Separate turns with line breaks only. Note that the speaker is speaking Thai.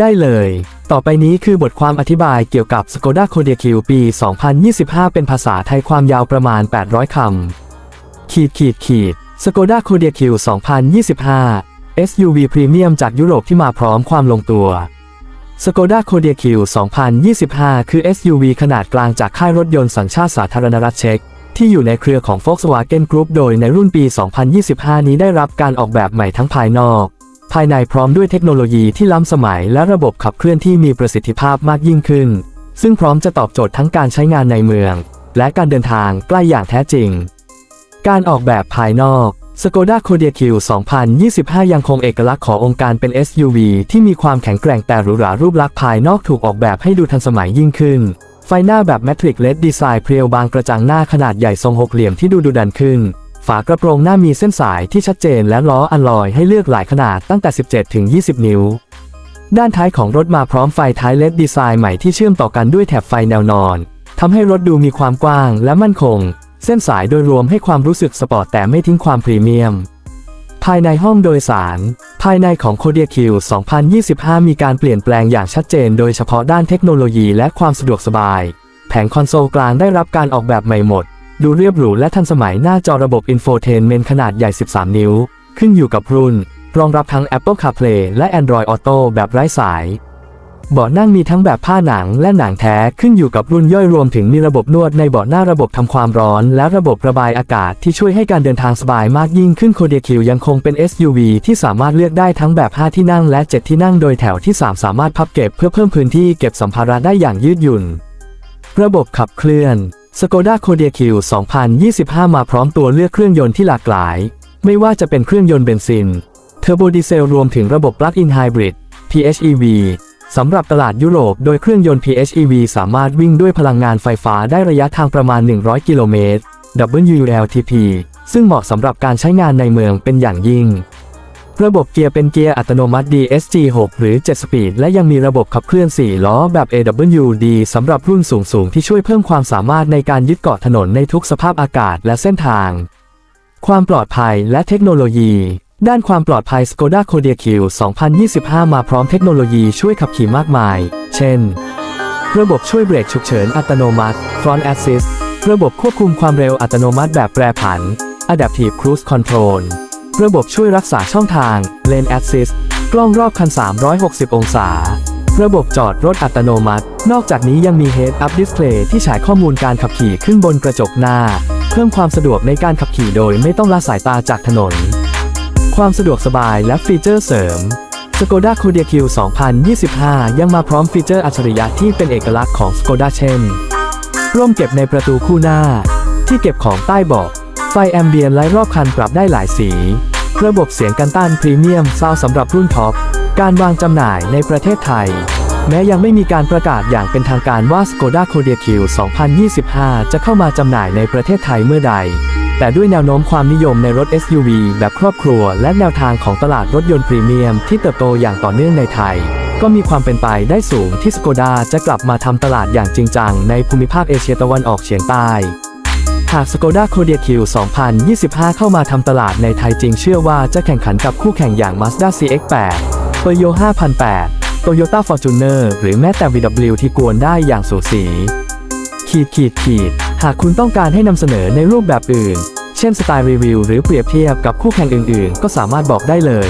ได้เลย ต่อไปนี้คือบทความอธิบายเกี่ยวกับ Skoda Kodiaq ปี 2025 เป็นภาษาไทยความยาวประมาณ 800 คำ ขีดขีดขีด Skoda Kodiaq 2025 SUV พรีเมียมจากยุโรปที่มาพร้อมความลงตัว Skoda Kodiaq 2025 คือ SUV ขนาดกลางจากค่ายรถยนต์สัญชาติสาธารณรัฐเช็กที่อยู่ในเครือของ Volkswagen Group โดยในรุ่นปี 2025 นี้ได้รับการออกแบบใหม่ทั้งภายนอก ภายในพร้อมด้วยเทคโนโลยีที่ล้ำสมัยและระบบขับเคลื่อนที่มีประสิทธิภาพมากยิ่งขึ้น ซึ่งพร้อมจะตอบโจทย์ทั้งการใช้งานในเมือง และการเดินทางใกล้อย่างแท้จริง การออกแบบภายนอก Skoda Kodiaq 2025 ยังคงเอกลักษณ์ขององค์การเป็น SUV ที่มีความแข็งแกร่งแต่หรูหรารูปลักษณ์ภายนอกถูกออกแบบให้ดูทันสมัยยิ่งขึ้น ไฟหน้าแบบ Matrix LED Design เพรียวบางกระจังหน้าขนาดใหญ่ทรงหกเหลี่ยมที่ดูดุดันขึ้น ฝากระโปรงหน้ามีเส้นสายที่ชัดเจนและล้ออัลลอยให้เลือกหลายขนาดตั้งแต่ 17 ถึง 20 นิ้ว ด้านท้ายของรถมาพร้อมไฟท้าย LED Design ใหม่ที่เชื่อมต่อกันด้วยแถบไฟแนวนอนทำให้รถดูมีความกว้างและมั่นคง เส้นสายโดยรวมให้ความรู้สึกสปอร์ตแต่ไม่ทิ้งความพรีเมียม ภายในห้องโดยสาร ภายในของ Kodiaq 2025 มีการเปลี่ยนแปลงอย่างชัดเจน โดยเฉพาะด้านเทคโนโลยีและความสะดวกสบาย แผงคอนโซลกลางได้รับการออกแบบใหม่หมด ดูเรียบหรูและทันสมัยหน้าจอระบบ Infotainment ขนาดใหญ่ 13 นิ้ว ขึ้นอยู่กับรุ่น รองรับทั้ง Apple CarPlay และ Android Auto แบบไร้สาย เบาะนั่งมีทั้งแบบผ้าหนังและหนังแท้ขึ้นอยู่กับรุ่นย่อยรวมถึงมีระบบนวดในเบาะหน้าระบบทำความร้อน และระบบระบายอากาศที่ช่วยให้การเดินทางสบายมากยิ่งขึ้นโคเดียคิวยังคงเป็น SUV ที่สามารถเลือกได้ทั้งแบบ 5 ที่นั่งและ 7 ที่นั่งโดยแถวที่ 3 สามารถพับเก็บเพื่อเพิ่มพื้นที่เก็บสัมภาระได้อย่างยืดหยุ่น ระบบขับเคลื่อน Skoda Kodiaq 2025 มาพร้อมตัวเลือกเครื่องยนต์ที่หลากหลาย ไม่ว่าจะเป็นเครื่องยนต์เบนซิน เทอร์โบดีเซลรวมถึงระบบ Plug-in Hybrid PHEV สำหรับตลาดยุโรป โดยเครื่องยนต์ PHEV สามารถวิ่งด้วยพลังงานไฟฟ้าได้ระยะทางประมาณ 100 กิโลเมตร WLTP ซึ่งเหมาะสำหรับการใช้งานในเมืองเป็นอย่างยิ่ง ระบบเกียร์เป็นเกียร์อัตโนมัติ DSG 6 หรือ 7 สปีด และยังมีระบบขับเคลื่อน 4 ล้อแบบ AWD สำหรับรุ่นสูงๆที่ช่วยเพิ่มความสามารถในการยึดเกาะถนนในทุกสภาพอากาศและเส้นทาง ความปลอดภัยและเทคโนโลยีด้านความปลอดภัย Skoda Kodiaq 2025 มาพร้อมเทคโนโลยีช่วยขับขี่มากมาย เช่น ระบบช่วยเบรกฉุกเฉินอัตโนมัติ Front Assist ระบบควบคุมความเร็วอัตโนมัติแบบแปรผัน Adaptive Cruise Control ระบบช่วยรักษาช่องทาง Lane Assist กล้องรอบคัน 360 องศา ระบบจอดรถอัตโนมัติ นอกจากนี้ยังมี Head Up Display ที่ฉายข้อมูลการขับขี่ขึ้นบนกระจกหน้า เพิ่มความสะดวกในการขับขี่โดยไม่ต้องละสายตาจากถนน ความสะดวกสบายและฟีเจอร์เสริม Skoda Kodiaq 2025 ยังมาพร้อมฟีเจอร์อัจฉริยะที่เป็นเอกลักษณ์ของ Skoda เช่น ร่มเก็บในประตูคู่หน้า ที่เก็บของใต้เบาะ ฟแอมเบียนไลท์รอบคันปรับได้หลายสี ระบบเสียงกันต้านพรีเมียมซาวสำหรับรุ่นท็อป การวางจำหน่ายในประเทศไทย แม้ยังไม่มีการประกาศอย่างเป็นทางการว่า Skoda Kodiaq 2025 จะเข้ามาจำหน่ายในประเทศไทยเมื่อใด แต่ด้วยแนวโน้มความนิยมในรถ SUV แบบครอบครัว และแนวทางของตลาดรถยนต์พรีเมียมที่เติบโตอย่างต่อเนื่องในไทย ก็มีความเป็นไปได้สูงที่สโกดาจะกลับมาทำตลาดอย่างจริงจังในภูมิภาคเอเชียตะวันออกเฉียงใต้ หาก Skoda Kodiaq 2025 เข้ามาทำตลาดในไทยจริงเชื่อว่าจะแข่งขันกับคู่แข่งอย่าง Mazda CX-8 Peugeot 5008 Toyota Fortuner หรือแม้แต่ VW ที่กวนได้อย่างสูสี ขีดขีดขีด หากคุณต้องการให้นำเสนอในรูปแบบอื่น เช่นสไตล์รีวิวหรือเปรียบเทียบกับคู่แข่งอื่นๆ ก็สามารถบอกได้เลย